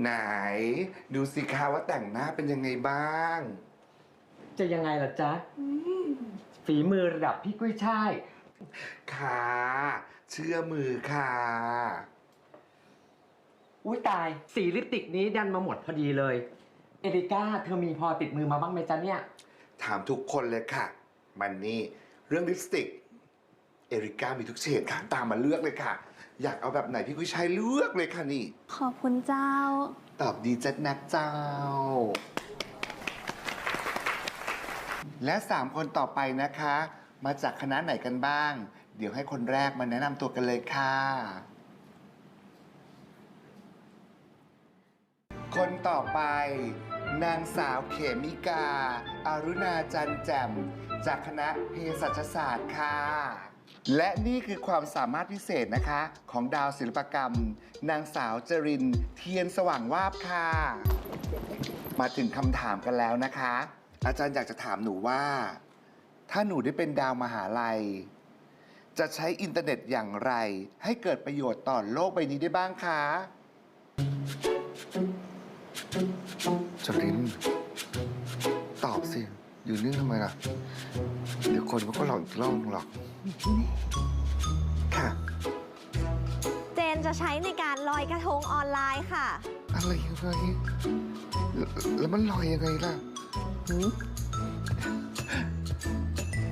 ไหน ดูสิคะว่าแต่งหน้าเป็นยังไงบ้าง จะยังไงล่ะจ๊ะฝีมือระดับพี่กุ้ยช่าย ค่ะ เชื่อมือค่ะ อุ้ยตาย สีลิปสติกนี้ดันมาหมดพอดีเลย เอริก้าเธอมีพอติดมือมาบ้างไหมจ๊ะเนี่ย ถามทุกคนเลยค่ะ มันนี่เรื่องลิปสติก เอริก้ามีทุกเฉดค่ะตามมาเลือกเลยค่ะ อยากเอาแบบไหนพี่กุ้ยชัยเลือกเลยค่ะนี่ ขอบคุณเจ้า ตอบดีจัดนักเจ้า และ 3 คนต่อไปนะคะ มาจากคณะไหนกันบ้าง เดี๋ยวให้คนแรกมาแนะนำตัวกันเลยค่ะ คนต่อไป นางสาวเขมิกา อารุณาจันแจ่ม จากคณะเภสัชศาสตร์ค่ะ และนี่คือความสามารถพิเศษนะคะ ของดาวศิลปกรรม นางสาวจริน เทียนสว่างวาบค่ะ มาถึงคำถามกันแล้วนะคะ อาจารย์อยากจะถามหนูว่า ถ้าหนูได้เป็นดาวมหาลัย จะใช้อินเทอร์เน็ตอย่างไร ให้เกิดประโยชน์ต่อโลกใบนี้ได้บ้างคะจรินตอบสิ อยู่นิ่งทำไมล่ะ เดี๋ยวคนเขาก็หลอกอีกรอบนึงหรอก ค่ะ เจนจะใช้ในการลอยกระทงออนไลน์ค่ะ อะไรยังไงแล้วแล้วมันลอยยังไงล่ะหืม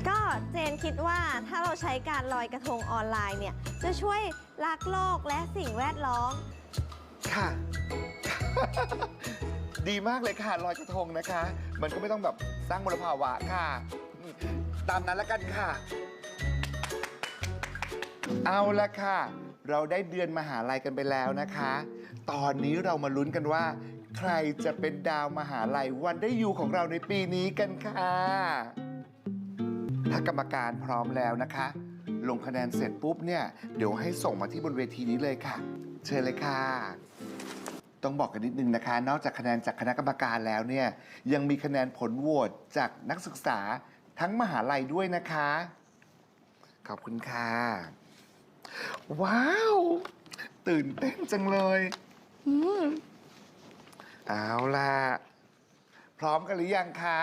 ก็เจนคิดว่าถ้าเราใช้การลอยกระทงออนไลน์เนี่ย จะช่วยรักโลกและสิ่งแวดล้อม ค่ะ ดีมากเลยค่ะลอยกระทงนะคะ มันก็ไม่ต้องแบบสร้างมลภาวะค่ะ ตามนั้นแล้วกันค่ะ เอาละค่ะ เราได้เดือนมหาลัยกันไปแล้วนะคะ ตอนนี้เรามาลุ้นกันว่า ใครจะเป็นดาวมหาลัยวันได้อยู่ของเราในปีนี้กันค่ะ ถ้ากรรมการพร้อมแล้วนะคะ ลงคะแนนเสร็จปุ๊บเนี่ย เดี๋ยวให้ส่งมาที่บนเวทีนี้เลยค่ะ เชิญเลยค่ะ ต้องบอกกันนิดนึงนะคะ นอกจากคะแนนจากคณะกรรมการแล้วเนี่ย ยังมีคะแนนผลโหวตจากนักศึกษาทั้งมหาลัยด้วยนะคะ ขอบคุณค่ะ ว้าว ตื่นเต้นจังเลยอืมเอาล่ะ พร้อมกันหรือยังคะ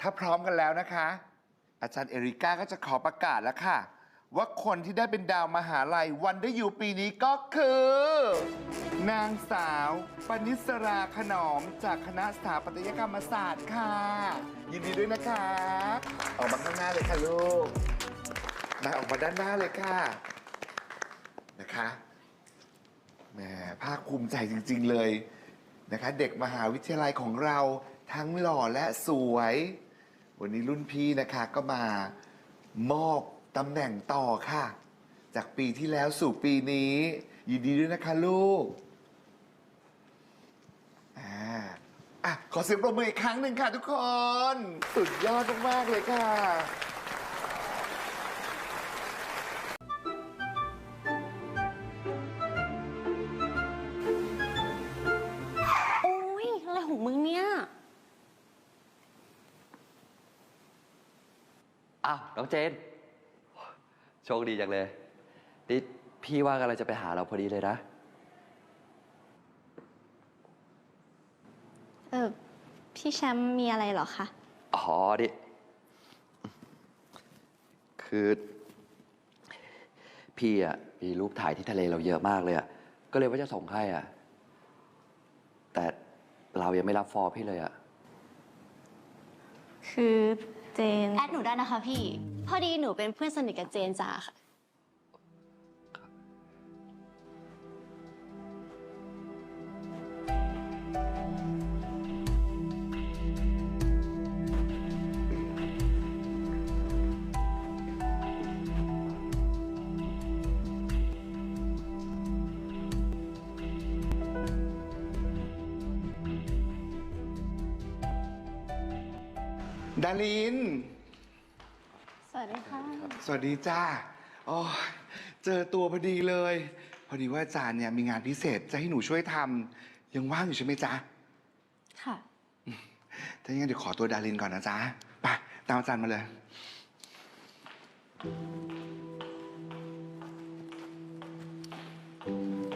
ถ้าพร้อมกันแล้วนะคะ อาจารย์เอริก้าก็จะขอประกาศแล้วค่ะ ว่าคนที่ได้เป็นดาวมหาลัยวันได้อยู่ปีนี้ก็คือ นางสาวปนิสราขนอมจากคณะสถาปัตยกรรมศาสตร์ค่ะ ยินดีด้วยนะคะ ออกมาข้างหน้าเลยค่ะลูกมาออกมาด้านหน้าเลยค่ะ นะคะแหมภาคภูมิใจจริง ๆ เลยนะคะ เด็กมหาวิทยาลัยของเราทั้งหล่อและสวย วันนี้รุ่นพี่นะคะก็มามอบตำแหน่งต่อค่ะ จากปีที่แล้วสู่ปีนี้ ยินดีด้วยนะคะลูกอ่าอะขอเสียงปรบมืออีกครั้งหนึ่งค่ะทุกคน สุดยอดมากๆเลยค่ะ อ้าวน้องเจน โชคดีจังเลยนี่พี่ว่ากำลังจะไปหาเราพอดีเลยนะ เออพี่แชมป์มีอะไรเหรอคะ อ๋อดิ คือ พี่อะมีรูปถ่ายที่ทะเลเราเยอะมากเลยอะ ก็เลยว่าจะส่งให้อะ แต่เรายังไม่รับฟอร์พี่เลยอะ คือ เจน แอดหนูได้นะคะพี่ พอดีหนูเป็นเพื่อนสนิทกับเจนจ้าค่ะ ดาริน สวัสดีค่ะ สวัสดีจ้าโอ้ยเจอตัวพอดีเลย พอดีว่าอาจารย์เนี่ยมีงานพิเศษจะให้หนูช่วยทำยังว่างอยู่ใช่ไหมจ๊ะ ค่ะ ถ้าอย่างนั้นเดี๋ยวขอตัวดารินก่อนนะจ๊ะ ไป ตามอาจารย์มาเลยพ